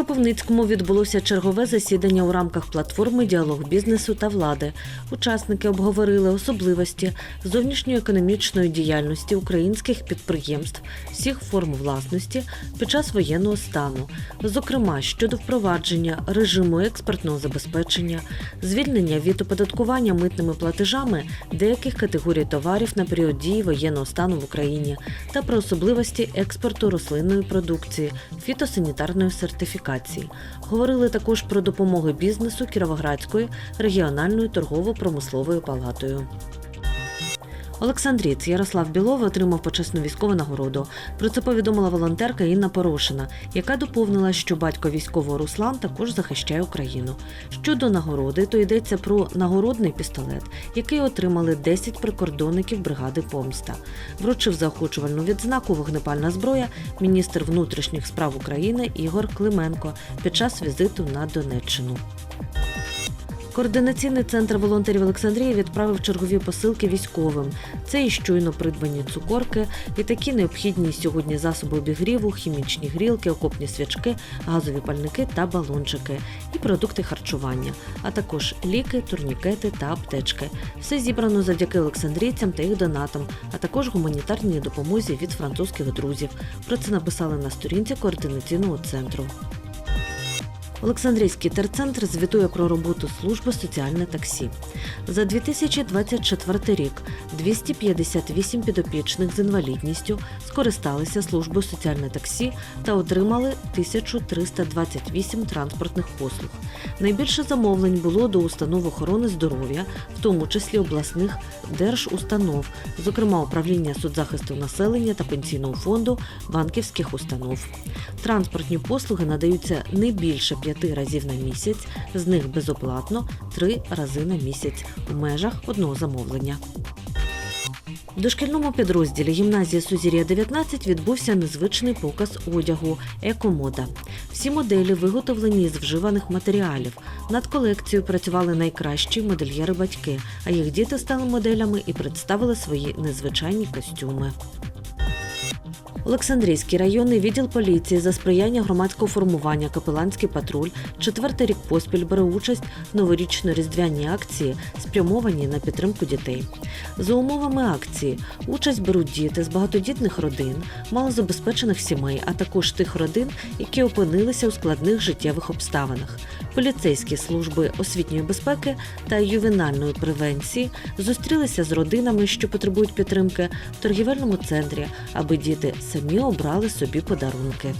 Кропивницькому відбулося чергове засідання у рамках платформи Діалог бізнесу та влади. Учасники обговорили особливості зовнішньоекономічної діяльності українських підприємств всіх форм власності під час воєнного стану, зокрема щодо впровадження режиму експортного забезпечення, звільнення від оподаткування митними платежами деяких категорій товарів на період дії воєнного стану в Україні та про особливості експорту рослинної продукції, фітосанітарної сертифікації. Говорили також про допомогу бізнесу Кіровоградської регіональної торгово-промисловою палатою. Олександрієць Ярослав Білов отримав почесну військову нагороду. Про це повідомила волонтерка Інна Порошина, яка доповнила, що батько військового Руслан також захищає Україну. Щодо нагороди, то йдеться про нагородний пістолет, який отримали 10 прикордонників бригади Помста. Вручив заохочувальну відзнаку вогнепальна зброя міністр внутрішніх справ України Ігор Клименко під час візиту на Донеччину. Координаційний центр волонтерів Олександрії відправив чергові посилки військовим. Це і щойно придбані цукорки, і такі необхідні сьогодні засоби обігріву, хімічні грілки, окопні свячки, газові пальники та балончики, і продукти харчування, а також ліки, турнікети та аптечки. Все зібрано завдяки олександрійцям та їх донатам, а також гуманітарній допомозі від французьких друзів. Про це написали на сторінці координаційного центру. Олександрійський терцентр звітує про роботу служби соціальне таксі. За 2024 рік 258 підопічних з інвалідністю скористалися службою соціальне таксі та отримали 1328 транспортних послуг. Найбільше замовлень було до установ охорони здоров'я, в тому числі обласних держустанов, зокрема управління соцзахисту населення та пенсійного фонду банківських установ. Транспортні послуги надаються не більше п'яти разів на місяць, з них безоплатно три рази на місяць у межах одного замовлення. Дошкільному підрозділі гімназії Сузір'я 19 відбувся незвичний показ одягу екомода. Всі моделі виготовлені з вживаних матеріалів. Над колекцією працювали найкращі модельєри-батьки, а їх діти стали моделями і представили свої незвичайні костюми. Олександрійський районний відділ поліції за сприяння громадського формування Капеланський патруль четвертий рік поспіль бере участь в новорічно-різдвяній акції, спрямованій на підтримку дітей. За умовами акції участь беруть діти з багатодітних родин, малозабезпечених сімей, а також тих родин, які опинилися у складних життєвих обставинах. Поліцейські служби освітньої безпеки та ювенальної превенції зустрілися з родинами, що потребують підтримки в торгівельному центрі, аби діти самі обрали собі подарунки.